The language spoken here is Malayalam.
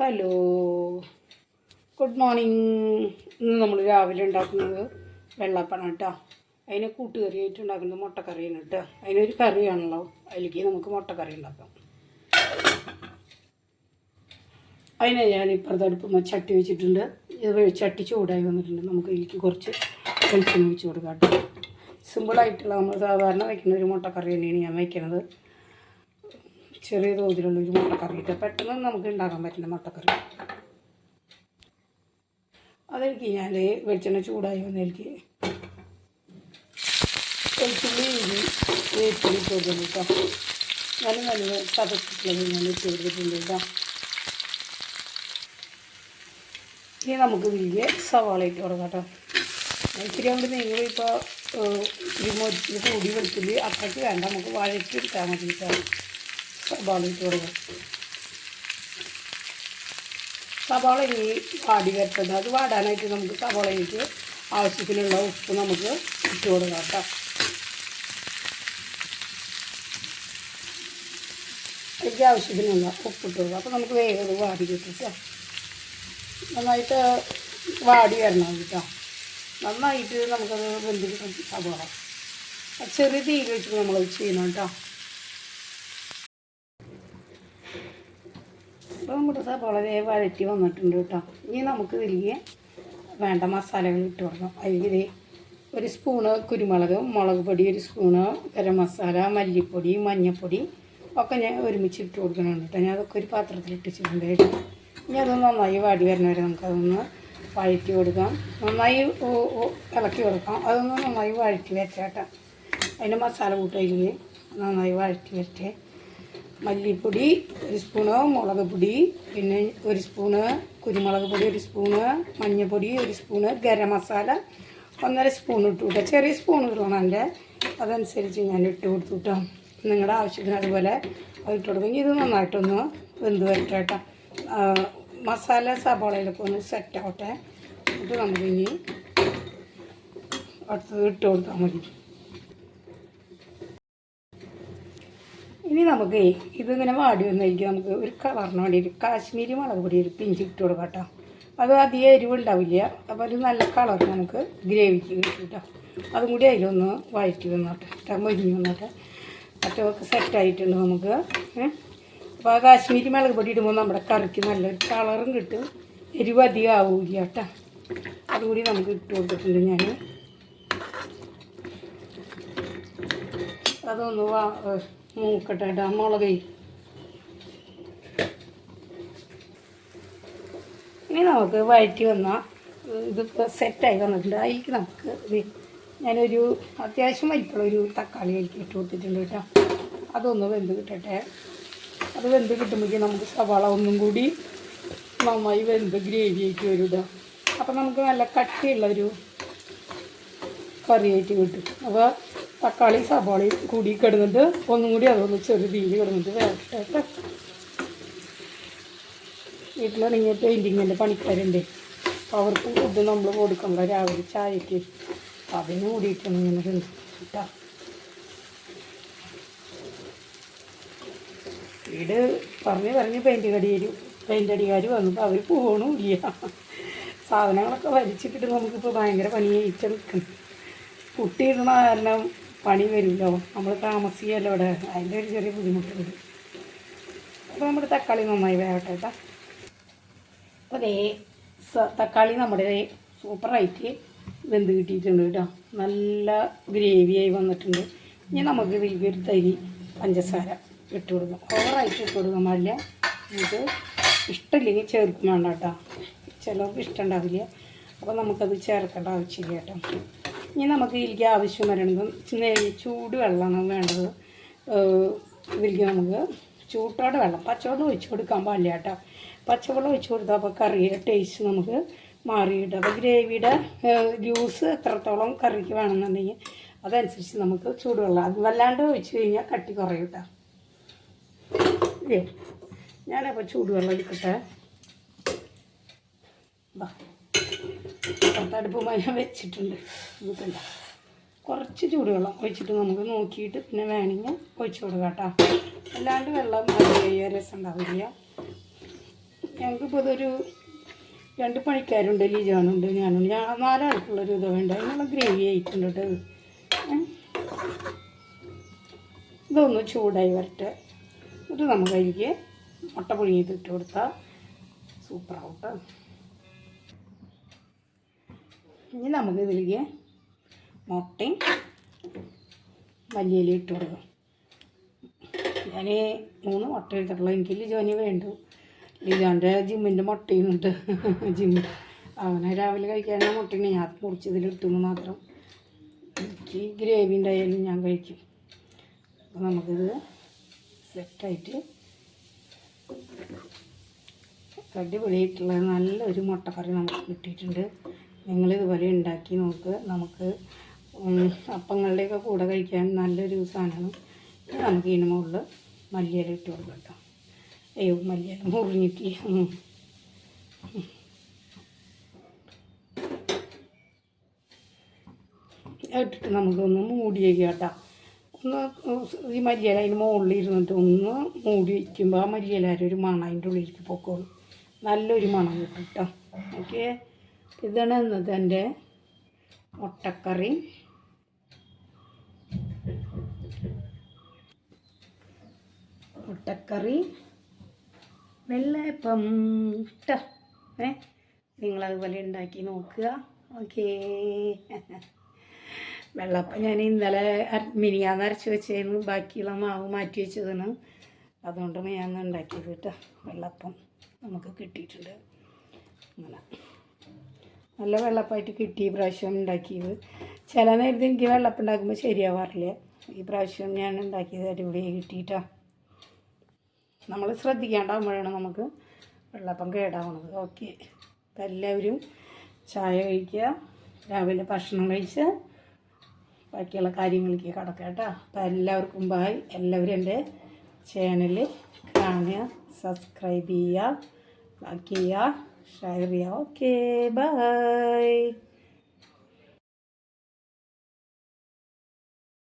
ഹലോ. Good morning. ഇന്ന് നമ്മൾ രാവിലെ ഉണ്ടാക്കുന്നത് വെള്ളപ്പണം കേട്ടോ അതിന് കൂട്ടുകറിയായിട്ട് ഉണ്ടാക്കുന്നത് മുട്ടക്കറിയാണ് കേട്ടോ അതിനൊരു കറിയാണല്ലോ. അതിലേക്ക് നമുക്ക് മുട്ടക്കറി ഉണ്ടാക്കാം. അതിനെ ഞാൻ ഇപ്പുറത്തെ ചട്ടി വെച്ചിട്ടുണ്ട്. ഇത് ചട്ടി ചൂടായി വന്നിട്ടുണ്ട്. നമുക്ക് ഇതിലേക്ക് കുറച്ച് വെളിച്ചെണ്ണ വെച്ച് കൊടുക്കാം കേട്ടോ സിമ്പിളായിട്ടുള്ള നമ്മൾ സാധാരണ വയ്ക്കുന്ന ഒരു മുട്ടക്കറി തന്നെയാണ് ഞാൻ വയ്ക്കുന്നത് ചെറിയ തോതിലുള്ള ഒരു മുട്ടക്കറി ഇട്ട് പെട്ടെന്ന് നമുക്ക് ഉണ്ടാക്കാൻ പറ്റുന്ന മുട്ടക്കറി. അതെനിക്ക് ഞാൻ വെളിച്ചെണ്ണ ചൂടായി വന്നെനിക്ക് വെളുത്തുള്ളി ഇഞ്ചി വേപ്പിൽ കേട്ടോ. നല്ല നല്ല ചതച്ചിട്ടുള്ളത് ഞാൻ ഇട്ട് കേട്ടോ. ഇനി നമുക്ക് വലിയ സവാള ഇട്ട് കൊടുക്കാം കേട്ടോ. ഇത്തിരി കൊണ്ട് നിങ്ങൾ ഇപ്പോൾ മൊരിച്ചിൽ കൂടി വെളുത്തുള്ളി അത്രയ്ക്ക് വേണ്ട. നമുക്ക് വഴറ്റി എടുത്താൽ മതി കേട്ടോ. സവാള കൊടുക്കാം സവാള ഇനി വാടി വരട്ടത്. അത് വാടാനായിട്ട് നമുക്ക് സവാളയിലേക്ക് ആവശ്യത്തിനുള്ള ഉപ്പ് നമുക്ക് ഇട്ട് കൊടുക്കാം കേട്ടോ. എനിക്ക് ആവശ്യത്തിനുള്ള ഉപ്പ് ഇട്ട് കൊടുക്കാം. അപ്പോൾ നമുക്ക് വേഗം വാടി കിട്ടും കേട്ടോ. നന്നായിട്ട് വാടി വരണം കേട്ടോ. നന്നായിട്ട് നമുക്കത് വെന്ത് സവാള. ചെറിയ തീയിൽ വെച്ചിട്ട് നമ്മളത് ചെയ്യണം കേട്ടോ. അപ്പോൾ നമ്മുടെ വളരെ വഴറ്റി വന്നിട്ടുണ്ട് കേട്ടോ. ഇനി നമുക്ക് ഇതിലേക്ക് വേണ്ട മസാലകൾ ഇട്ട് കൊടുക്കാം. അതിൽ ഒരു സ്പൂണ് കുരുമുളക് മുളക് പൊടി ഒരു സ്പൂണ് ഗരം മസാല മല്ലിപ്പൊടി മഞ്ഞൾപ്പൊടി ഒക്കെ ഞാൻ ഒരുമിച്ച് ഇട്ട് കൊടുക്കണം കേട്ടോ. ഞാൻ അതൊക്കെ ഒരു പാത്രത്തിൽ ഇട്ടിച്ചിട്ടുണ്ട് കേട്ടോ. ഇനി അത് നന്നായി വാടി വരുന്നവരെ നമുക്കതൊന്ന് വഴറ്റി കൊടുക്കാം. നന്നായി ഇളക്കി കൊടുക്കാം. അതൊന്ന് നന്നായി വഴറ്റി വെച്ചേട്ടാ അതിന്റെ മസാല കൂട്ടയിലേക്ക് നന്നായി വഴറ്റി വെച്ചേ മല്ലിപ്പൊടി ഒരു സ്പൂണ് മുളക് പൊടി പിന്നെ ഒരു സ്പൂണ് കുരുമുളക് പൊടി ഒരു സ്പൂണ് മഞ്ഞൾപ്പൊടി ഒരു സ്പൂണ് ഗരം മസാല ഒന്നര സ്പൂൺ ഇട്ടു കൊടുക്കുക ചെറിയ സ്പൂൺ ഇടണം എന്റെ അതനുസരിച്ച് ഞാൻ ഇട്ട് കൊടുത്തു കേട്ടോ നിങ്ങളുടെ ആവശ്യത്തിന് അതുപോലെ അത് ഇട്ട് കൊടുക്കും. ഇത് നന്നായിട്ടൊന്ന് വെന്ത് വരട്ടെ കേട്ടോ മസാല സബോളയിലൊക്കെ ഒന്ന് സെറ്റ് ആവട്ടെ. എന്നിട്ട് നമുക്കിനി അടുത്തത് ഇട്ട് കൊടുത്താൽ മതി. ഇനി നമുക്ക് ഇതിങ്ങനെ വാടി വന്നിരിക്കും നമുക്ക് ഒരു കളറിന് വേണ്ടി ഒരു കാശ്മീരി മുളക് പൊടി ഒരു പിഞ്ച് ഇട്ട് കൊടുക്കാം കേട്ടോ. അത് അധികം എരിവുണ്ടാവില്ല അപ്പോൾ ഒരു നല്ല കളർ നമുക്ക് ഗ്രേവിക്ക് കിട്ടും കേട്ടോ. അതും കൂടി അതിലൊന്ന് വഴറ്റി വന്നോട്ടെ. മൊരിഞ്ഞ് വന്നോട്ടെ. മറ്റൊക്കെ സെറ്റായിട്ടുണ്ട് നമുക്ക്? അപ്പോൾ ആ കാശ്മീരി മുളക് പൊടി ഇടുമ്പോൾ നമ്മുടെ കറിക്ക് നല്ലൊരു കളറും കിട്ടും. എരിവ് അധികം ആവില്ല കേട്ടോ. അതുകൂടി നമുക്ക് ഇട്ട് കൊടുത്തിട്ടുണ്ട് ഞാൻ അതൊന്ന് മൂക്കട്ടെ കേട്ടോ മുളകേ ഇനി നമുക്ക് വഴറ്റി വന്നാൽ ഇതിപ്പോൾ സെറ്റായി വന്നിട്ടുണ്ട്. അതിലേക്ക് നമുക്ക് ഞാനൊരു അത്യാവശ്യം വലിപ്പമുള്ള ഒരു തക്കാളി അതിലേക്ക് ഇട്ട് കൊടുത്തിട്ടുണ്ട് കേട്ടോ. അതൊന്ന് വെന്ത് കിട്ടട്ടെ. അത് വെന്ത് കിട്ടുമ്പോഴേക്കും നമുക്ക് സവാള ഒന്നും കൂടി നന്നായി വെന്ത് ഗ്രേവി ആയിട്ട് വരും അപ്പം നമുക്ക് നല്ല കട്ടിയുള്ള ഒരു കറിയായിട്ട് കിട്ടും. അപ്പോൾ തക്കാളി സവാളയും കൂടി കിടന്നിട്ട് ഒന്നും കൂടി അതൊന്ന് ചെറു തീയിൽ കിടന്നിട്ട് വേറെ വീട്ടിലിറങ്ങിയ പെയിന്റിങ്ങിന്റെ പണിക്കാരുണ്ട്. അവർക്ക് ഫുഡ് നമ്മൾ കൊടുക്കണ്ട. രാവിലെ ചായക്ക്. അതിന് കൂടിയിട്ടാണ് ഇങ്ങനെ കേട്ടോ വീട് പറഞ്ഞ് പറഞ്ഞ് പെയിന്റ് കടിയര് പെയിന്റ് അടിക്കാർ വന്നപ്പോൾ അവർ പോകണമില്ല സാധനങ്ങളൊക്കെ വലിച്ചിട്ടിട്ട് നമുക്കിപ്പോൾ ഭയങ്കര പണിയായിട്ട് നിൽക്കണം കുട്ടിയിടണ കാരണം പണി വരുമല്ലോ. നമ്മൾ താമസിക്കുമല്ലോ ഇവിടെ. അതിന്റെ ഒരു ചെറിയ ബുദ്ധിമുട്ടുണ്ട്. അപ്പോൾ നമ്മുടെ തക്കാളി നന്നായി വേവട്ടെ അപ്പോൾ അതേ തക്കാളി നമ്മുടെ സൂപ്പറായിട്ട് വെന്ത് കിട്ടിയിട്ടുണ്ട് കേട്ടോ. നല്ല ഗ്രേവിയായി വന്നിട്ടുണ്ട്. ഇനി നമുക്ക് ഒരു തരി പഞ്ചസാര ഇട്ട് കൊടുക്കാം. ഓവറായിട്ട് ഇട്ട് കൊടുക്കാൻ പാടില്ല. ഇത് ഇഷ്ടമില്ലെങ്കിൽ ചേർക്കും വേണ്ട കേട്ടോ. ചിലർക്ക് ഇഷ്ടമുണ്ടാവില്ല അപ്പോൾ നമുക്കത് ചേർക്കേണ്ട ആവശ്യമില്ല കേട്ടോ. ഇനി നമുക്ക് ഇതിലേക്ക് ആവശ്യം നെയ്യ് ചൂട് വെള്ളമാണ് വേണ്ടത്. ഇതിലേക്ക് നമുക്ക് ചൂട്ടോടെ വെള്ളം പച്ചവെള്ളം ഒഴിച്ചു കൊടുക്കാൻ പാടില്ല കേട്ടോ. പച്ചവെള്ളം ഒഴിച്ചു കൊടുത്താൽ അപ്പോൾ കറിയുടെ ടേസ്റ്റ് നമുക്ക് മാറിയിട്ട് അപ്പോൾ ഗ്രേവിയുടെ ജ്യൂസ് എത്രത്തോളം കറിക്ക് വേണമെന്നുണ്ടെങ്കിൽ അതനുസരിച്ച് നമുക്ക് ചൂടുവെള്ളം അത് വല്ലാണ്ട് ഒഴിച്ച് കഴിഞ്ഞാൽ കട്ടി കുറയും കേട്ടോ. ഞാനപ്പോൾ ചൂടുവെള്ളം എടുക്കട്ടെ. ബാ. അടുപ്പ് ഞാൻ വെച്ചിട്ടുണ്ട്. നമുക്കല്ല കുറച്ച് ചൂടുവെള്ളം ഒഴിച്ചിട്ട് നമുക്ക് നോക്കിയിട്ട് പിന്നെ വേണമെങ്കിൽ ഒഴിച്ചു കൊടുക്കാം കേട്ടോ. അല്ലാണ്ട് വെള്ളം രസം ഉണ്ടാവില്ല. ഞങ്ങൾക്കിപ്പോൾ ഇതൊരു രണ്ട് പണിക്കാരുണ്ട് ലിജാനുണ്ട് ഞാനുണ്ട്. ഞാൻ നാലാൾക്കുള്ളൊരു ഇത് വേണ്ട? അതിനുള്ള ഗ്രേവി ആയിട്ടുണ്ട് കേട്ടോ? ഇതൊന്ന് ചൂടായി വരട്ടെ. എന്നിട്ട് നമുക്ക് അതിലേക്ക് മുട്ട പുഴുങ്ങിയിട്ട് ഇട്ട് കൊടുത്താൽ സൂപ്പറാവും കേട്ടോ. ഇനി നമുക്ക് ഇതിലേക്ക് മുട്ടയും മല്ലിയില ഇട്ട് കൊടുക്കാം. ഞാൻ മൂന്ന് മുട്ട എടുത്തിട്ടുള്ളൂ. എനിക്ക് ലിജോന് വേണ്ടു. ലിജോന്റെ ജിമ്മിന്റെ മുട്ടയുണ്ട് ജിം അവനെ രാവിലെ കഴിക്കാനുള്ള മുട്ടയാണ് ഞാൻ മുറിച്ച് ഇട്ടെന്ന് മാത്രം. എനിക്ക് ഗ്രേവി ഉണ്ടായാലും ഞാൻ കഴിക്കും. അപ്പോൾ നമുക്കിത് സെറ്റായിട്ട് അടിപൊളിയായിട്ടുള്ള നല്ലൊരു മുട്ടക്കറി നമുക്ക് കിട്ടിയിട്ടുണ്ട്. നിങ്ങളിതുപോലെ ഉണ്ടാക്കി നോക്ക്. നമുക്ക് അപ്പങ്ങളുടെയൊക്കെ കൂടെ കഴിക്കാൻ നല്ലൊരു സാധനമാണ് നമുക്ക് ഇതിന് മുകളിൽ മല്ലിയില ഇട്ട് കൊടുക്കാം കേട്ടോ. അയ്യോ മല്ലിയില മുറിഞ്ഞിട്ടില്ല ഉം. ഇട്ടിട്ട് നമുക്കൊന്ന് മൂടി വയ്ക്കുക കേട്ടോ. ഒന്ന് ഈ മല്ലിയില അതിന് മുകളിൽ ഇരുന്നിട്ട് ഒന്ന് മൂടി വയ്ക്കുമ്പോൾ ആ മല്ലിയില ഒരു മണം അതിന്റെ ഉള്ളിലേക്ക് പൊക്കോളും. നല്ലൊരു മണം കിട്ടും കേട്ടോ. ഓക്കെ? ഇതാണ് ഇന്നത്തെ എന്റെ മുട്ടക്കറി. മുട്ടക്കറി. വെള്ളയപ്പം. ട്ടോ. ഏ? നിങ്ങളതുപോലെ ഉണ്ടാക്കി നോക്കുക. ഓക്കേ. വെള്ളപ്പം ഞാൻ ഇന്നലെ മിനിയാന്ന് അരച്ച് വെച്ചായിരുന്നു ബാക്കിയുള്ള മാവ് മാറ്റി വെച്ചതാണ്. അതുകൊണ്ടാണ് ഞാൻ ഉണ്ടാക്കിയത് കേട്ടോ വെള്ളപ്പം നമുക്ക് കിട്ടിയിട്ടുണ്ട്. അങ്ങനെ. നല്ല വെള്ളപ്പമായിട്ട് കിട്ടി ഈ പ്രാവശ്യം ഉണ്ടാക്കിയത്. ചില നേരത്തെ എനിക്ക് വെള്ളപ്പം ഉണ്ടാക്കുമ്പോൾ ശരിയാവാറില്ല. ഈ പ്രാവശ്യം ഞാൻ ഉണ്ടാക്കിയത് അടിപൊളിയായി കിട്ടിയിട്ടാ. നമ്മൾ ശ്രദ്ധിക്കാണ്ടാകുമ്പോഴാണ് നമുക്ക് വെള്ളപ്പം കേടാവുന്നത് ഓക്കെ. അപ്പം എല്ലാവരും ചായ കഴിക്കുക. രാവിലെ ഭക്ഷണം കഴിച്ച് ബാക്കിയുള്ള കാര്യങ്ങളിലേക്ക് കടക്കാം കേട്ടോ. അപ്പം എല്ലാവർക്കും ബായ് എല്ലാവരും എന്റെ ചാനൽ കാണുക സബ്സ്ക്രൈബ് ചെയ്യുക ലൈക്ക് ചെയ്യുക. ഷെയർ ചെയ്യുക ഓക്കെ ബൈ